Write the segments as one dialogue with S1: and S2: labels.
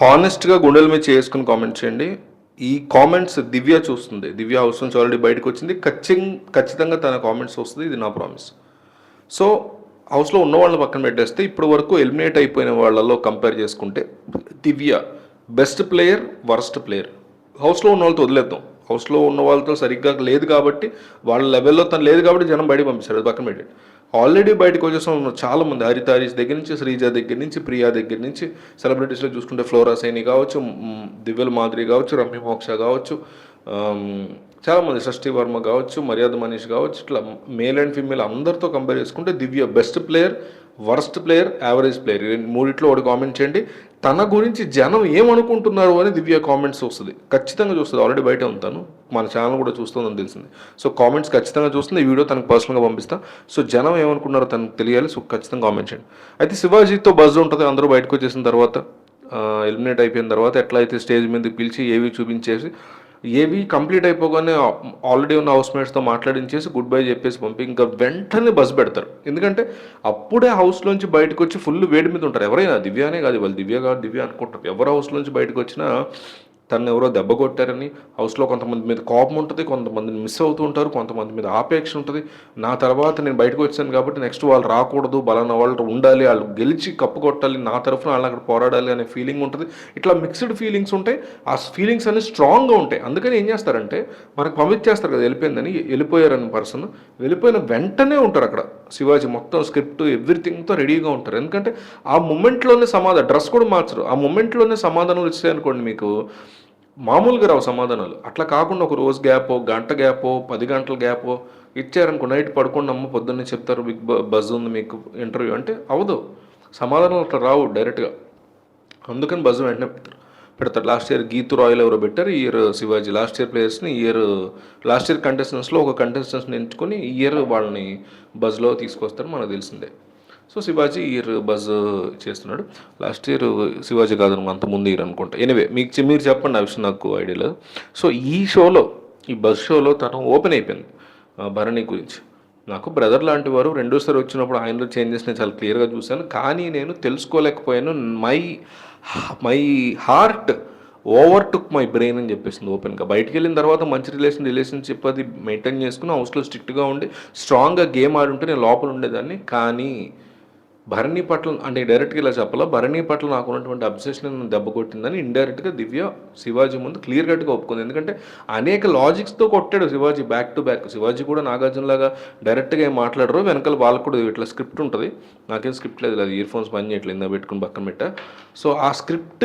S1: హానెస్ట్గా గుండెల మీద చేసుకుని కామెంట్ చేయండి. ఈ కామెంట్స్ దివ్య చూస్తుంది. దివ్య హౌస్ నుంచి ఆల్రెడీ బయటకు వచ్చింది. ఖచ్చితంగా ఖచ్చితంగా తన కామెంట్స్ వస్తుంది. ఇది నా ప్రామిస్ సో హౌస్లో ఉన్న వాళ్ళని పక్కన పెట్టేస్తే ఇప్పటి వరకు ఎలిమినేట్ అయిపోయిన వాళ్ళలో కంపేర్ చేసుకుంటే Divya best player worst player హౌస్లో ఉన్న వాళ్ళతో వదిలేద్దాం. హౌస్లో ఉన్న వాళ్ళతో సరిగ్గా లేదు కాబట్టి వాళ్ళ లెవెల్లో తను లేదు కాబట్టి జనం బయటకు పంపిస్తారు. అది పక్కన పెట్టండి. ఆల్రెడీ బయటకు వచ్చేసిన చాలా మంది హరిత హరీష్ దగ్గర నుంచి శ్రీజ దగ్గర నుంచి ప్రియా దగ్గర నుంచి సెలబ్రిటీస్లో చూసుకుంటే ఫ్లోరా సైని కావచ్చు దివ్యల మాదిరి కావచ్చు రమ్య మోక్ష కావచ్చు చాలామంది షష్ఠి వర్మ కావచ్చు మర్యాద మనీష్ కావచ్చు ఇట్లా మేల్ అండ్ ఫీమేల్ అందరితో కంపేర్ చేసుకుంటే Divya best player worst player average player. మూడిట్లో ఒకటి కామెంట్ చేయండి. తన గురించి జనం ఏమనుకుంటున్నారు అని దివ్య కామెంట్స్ వస్తుంది. ఖచ్చితంగా చూస్తుంది. ఆల్రెడీ బయట ఉంటాను. మన ఛానల్ కూడా చూస్తుందని తెలిసింది. సో కామెంట్స్ ఖచ్చితంగా చూస్తుంది. ఈ వీడియో తనకు పర్సనల్గా పంపిస్తా. సో జనం ఏమనుకున్నారో తనకు తెలియాలి. సో ఖచ్చితంగా కామెంట్ చేయండి. అయితే శివాజీతో బజ్ ఉంటుంది. అందరూ బయటకు వచ్చేసిన తర్వాత ఎలిమినేట్ అయిపోయిన తర్వాత ఎట్లా అయితే స్టేజ్ మీద పిలిచి ఏవి చూపించేసి ఏవి కంప్లీట్ అయిపోగానే ఆల్రెడీ ఉన్న హౌస్ మేట్స్తో మాట్లాడించేసి గుడ్ బై చెప్పేసి పంపి ఇంకా వెంటనే బస్ పెడతారు. ఎందుకంటే అప్పుడే హౌస్లోంచి బయటకు వచ్చి ఫుల్ వేడి మీద ఉంటారు. ఎవరైనా దివ్యానే కాదు వాళ్ళు దివ్య కాదు దివ్య అనుకుంటారు. ఎవరు హౌస్లోంచి బయటకు వచ్చినా తను ఎవరో దెబ్బ కొట్టారని హౌస్లో కొంతమంది మీద కోపం ఉంటుంది కొంతమంది మిస్ అవుతూ ఉంటారు కొంతమంది మీద ఆపేక్ష ఉంటుంది. నా తర్వాత నేను బయటకు వచ్చాను కాబట్టి నెక్స్ట్ వాళ్ళు రాకూడదు బలానా వాళ్ళు ఉండాలి వాళ్ళు గెలిచి కప్పు కొట్టాలి నా తరఫున వాళ్ళు అక్కడ పోరాడాలి అనే ఫీలింగ్ ఉంటుంది. ఇట్లా మిక్స్డ్ ఫీలింగ్స్ ఉంటాయి. ఆ ఫీలింగ్స్ అన్ని స్ట్రాంగ్గా ఉంటాయి. అందుకని ఏం చేస్తారంటే మనకు పంపించేస్తారు కదా వెళ్ళిపోయిందని వెళ్ళిపోయారని పర్సన్ వెళ్ళిపోయిన వెంటనే ఉంటారు అక్కడ. శివాజీ మొత్తం స్క్రిప్ట్ ఎవ్రీథింగ్తో రెడీగా ఉంటారు. ఎందుకంటే ఆ మూమెంట్లోనే సమాధానం డ్రెస్ కూడా మార్చరు. ఆ మూమెంట్లోనే సమాధానాలు ఇచ్చాయనుకోండి మీకు మామూలుగా రావు సమాధానాలు. అట్లా కాకుండా ఒక రోజు గ్యాపో గంట గ్యాపో పది గంటల గ్యాపో ఇచ్చారనుకో నైట్ పడుకోండి అమ్మ పొద్దున్నే చెప్తారు బిగ్ బజ్ ఉంది మీకు ఇంటర్వ్యూ అంటే అవదు. సమాధానాలు అట్లా రావు డైరెక్ట్గా. అందుకని బజ్ వెంటనే పెడతారు. పెడతారు. లాస్ట్ ఇయర్ గీతు రాయల్ ఎవరో పెట్టారు ఈ ఇయర్ శివాజీ. లాస్ట్ ఇయర్ ప్లేయర్స్ని ఈ ఇయర్ లాస్ట్ ఇయర్ కంటెస్టెంట్స్లో ఒక కంటెస్టెంట్స్ని ఎంచుకొని ఈ ఇయర్ వాళ్ళని బజ్లో తీసుకొస్తారు మనకు తెలిసిందే. సో శివాజీ ఇయర్ బజ్ చేస్తున్నాడు. లాస్ట్ ఇయర్ శివాజీ కాదు అంత ముందు ఇయర్ అనుకుంటా. ఎనివే మీకు మీరు చెప్పండి ఆ విషయం నాకు ఐడియా లేదు. సో ఈ షోలో ఈ బజ్ షోలో తను ఓపెన్ అయిపోయింది భరణి గురించి. నాకు బ్రదర్ లాంటి వారు రెండోసారి వచ్చినప్పుడు ఆయనలో చేంజెస్ నేను చాలా క్లియర్గా చూశాను. కానీ నేను తెలుసుకోలేకపోయాను. My my heart overtook my brain అని చెప్పేసింది ఓపెన్గా బయటికి వెళ్ళిన తర్వాత మంచి రిలేషన్ రిలేషన్షిప్ అది మెయింటైన్ చేసుకుని హౌస్లో స్ట్రిక్ట్గా ఉండి స్ట్రాంగ్గా గేమ్ ఆడుంటే నేను లోపల ఉండేదాన్ని. కానీ భరణి పట్ల అంటే డైరెక్ట్గా ఇలా చెప్పాలా? భరణి పట్ల నాకు ఉన్నటువంటి అబ్సెషన్ దెబ్బ కొట్టిందని ఇండైరెక్ట్గా దివ్య శివాజీ ముందు క్లియర్ కట్గా ఒప్పుకుంది. ఎందుకంటే అనేక లాజిక్స్తో కొట్టాడు Shivaji back to back Shivaji కూడా నాగార్జున లాగా డైరెక్ట్గా ఏం మాట్లాడరు. వెనకాల వాళ్ళకు కూడా ఇట్లా స్క్రిప్ట్ ఉంటుంది. నాకేం స్క్రిప్ట్ లేదు. అది ఇయర్ ఫోన్స్ పని చేయట్లేదు. పెట్టుకుని పక్కన పెట్టా. సో ఆ స్క్రిప్ట్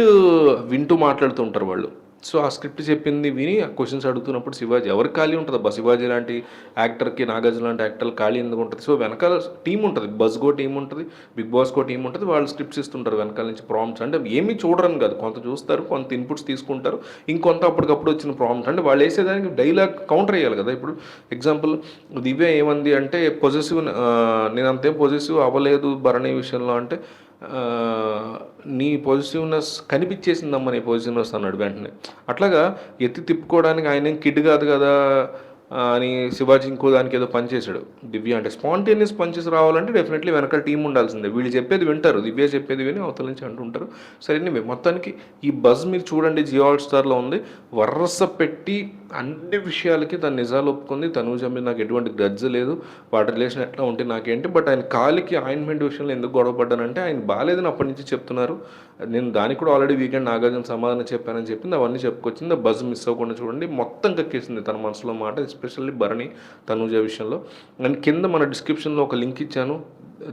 S1: వింటూ మాట్లాడుతూ ఉంటారు వాళ్ళు. సో ఆ స్క్రిప్ట్ చెప్పింది విని ఆ క్వశ్చన్స్ అడుగుతున్నప్పుడు శివాజీ ఎవరు ఖాళీ ఉంటుంది? అబ్బా శివాజీ లాంటి యాక్టర్కి నాగార్జున లాంటి యాక్టర్ ఖాళీ ఎందుకు ఉంటుంది? సో వెనకాల టీం ఉంటుంది బస్గో టీం ఉంటుంది బిగ్ బాస్కో టీం ఉంటుంది వాళ్ళు స్క్రిప్ట్స్ ఇస్తుంటారు వెనకాల నుంచి ప్రాంప్ట్స్. అంటే ఏమీ చూడరని కాదు కొంత చూస్తారు కొంత ఇన్పుట్స్ తీసుకుంటారు ఇంకొంత అప్పటికప్పుడు వచ్చిన ప్రాంప్ట్ అంటే వాళ్ళు వేసేదానికి డైలాగ్ కౌంటర్ అయ్యాలి కదా. ఇప్పుడు ఎగ్జాంపుల్ దివ్య ఏమంది అంటే పొజెసివ్ నేను అంతేం పొజెసివ్ అవ్వలేదు భరణి విషయంలో అంటే నీ పాజిటివ్నెస్ కనిపించేసిందమ్మా నీ పాజిటివ్నెస్ అన్నాడు వెంటనే. అట్లాగా ఎత్తి తిప్పుకోవడానికి ఆయన ఏం కిడ్ కాదు కదా అని శివాజీ ఇంకో దానికి ఏదో పనిచేశాడు దివ్య అంటే స్పాంటేనియస్ పంచెస్ రావాలంటే డెఫినెట్లీ వెనకాల టీం ఉండాల్సిందే. వీళ్ళు చెప్పేది వింటారు. దివ్య చెప్పేది విని అవతల నుంచి అంటుంటారు సరే anyway, మొత్తానికి ఈ బజ్ మీరు చూడండి జియో స్టార్లో ఉంది. వరస పెట్టి అన్ని విషయాలకి తను నిజాలు ఒప్పుకుంది. తనూజ మీద నాకు ఎటువంటి గజ్జ లేదు. వాటి రిలేషన్ ఎట్లా ఉంటే నాకేంటి. బట్ ఆయన కాలికి ఆయింట్మెంట్ విషయంలో ఎందుకు గొడవపడ్డానంటే ఆయన బాగాలేదని అప్పటి నుంచి చెప్తున్నారు. నేను దానికి కూడా ఆల్రెడీ వీకెండ్ నాగార్జున సమాధానం చెప్పానని చెప్పింది అవన్నీ చెప్పుకొచ్చింది. బజ్ మిస్ అవ్వకుండా చూడండి. మొత్తం కక్కేసింది తన మనసులో మాట ఎస్పెషల్లీ భరణి తనుజ విషయంలో. అండ్ కింద మన డిస్క్రిప్షన్లో ఒక లింక్ ఇచ్చాను.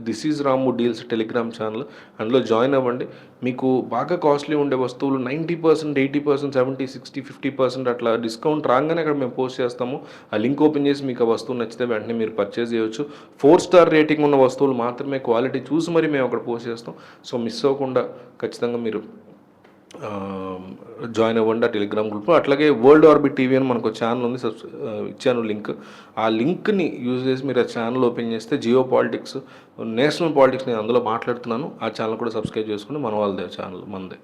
S1: This is Ramu deals Telegram channel. అందులో జాయిన్ అవ్వండి. మీకు బాగా కాస్ట్లీ ఉండే వస్తువులు ninety percent eighty percent seventy sixty fifty percent అట్లా డిస్కౌంట్ రాగానే అక్కడ మేము పోస్ట్ చేస్తాము. ఆ లింక్ ఓపెన్ చేసి మీకు ఆ వస్తువు నచ్చితే వెంటనే మీరు పర్చేస్ చేయొచ్చు. ఫోర్ స్టార్ రేటింగ్ ఉన్న వస్తువులు మాత్రమే క్వాలిటీ చూసి మరి మేము అక్కడ పోస్ట్ చేస్తాం. సో మిస్ అవ్వకుండా ఖచ్చితంగా మీరు జాయిన్ అవ్వండి ఆ టెలిగ్రామ్ గ్రూప్. అట్లాగే వరల్డ్ ఆర్బిట్ టీవీ అని మనకు ఛానల్ ఉంది సబ్స్ ఇచ్చాను లింక్. ఆ లింక్ని యూజ్ చేసి మీరు ఆ ఛానల్ ఓపెన్ చేస్తే జియో పాలిటిక్స్ నేషనల్ పాలిటిక్స్ నేను అందులో మాట్లాడుతున్నాను. ఆ ఛానల్ కూడా సబ్స్క్రైబ్ చేసుకుని మన వాళ్ళదే ఛానల్ మనదే